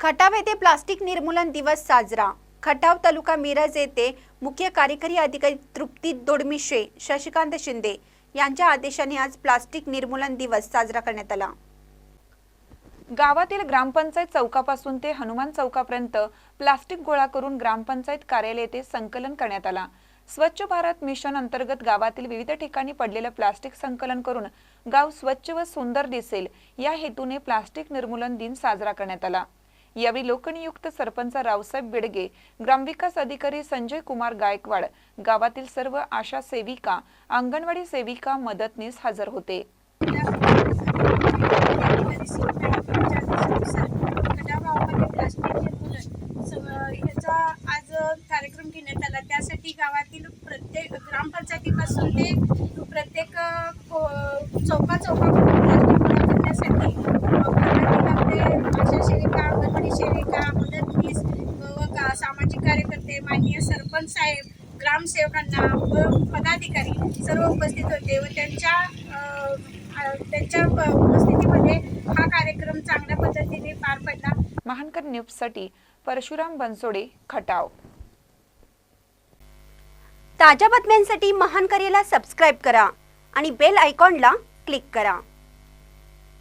खटाव येथे प्लास्टिक निर्मूलन दिवस साजरा. खटाव तालुका मिरज येथे मुख्य कार्यकारी अधिकारी तृप्ती दोडमिशे शशिकांत शिंदे यांच्या आदेशाने आज प्लास्टिक निर्मूलन दिवस साजरा करण्यात आला. गावातील ग्रामपंचायत चौकापासून ते हनुमान चौकापर्यंत प्लास्टिक गोळा करून ग्रामपंचायत कार्यालय येथे संकलन करण्यात आला. स्वच्छ भारत मिशन अंतर्गत गावातील विविध ठिकाणी पडलेलं प्लास्टिक संकलन करून गाव स्वच्छ व सुंदर दिसेल या हेतूने प्लास्टिक निर्मूलन दिन साजरा करण्यात आला. यावेळी लोकनियुक्त सरपंच रावसाहेब बिडगे ग्रामविकास अधिकारी संजय कुमार गायकवाड गावातील सर्व आशा सेविका अंगणवाडी सेविका मदतनीस हजर होते. ह्याचा आज कार्यक्रम घेण्यात आला त्यासाठी गावातील प्रत्येक ग्रामपंचायतीपासून ते प्रत्येक चौका चौकापर्यंत प्लास्टिक गोळा करण्यासाठी अ, गावातील आपले आशा सेविका अंगणवाडी सेविका मदतनीस व गा- सामाजिक कार्यकर्ते माननीय सरपंच साहेब ग्रामसेवकांना व पदाधिकारी सर्व उपस्थित होते व त्यांच्या त्यांच्या उपस्थितीमध्ये हा कार्यक्रम चांगल्या पद्धतीने पार पडला. महानकर न्यूजसाठी परशुराम बनसोडे खटाव. ताज्या बातम्यांसाठी महान करेला सबस्क्राईब करा आणि बेल आयकॉनला क्लिक करा.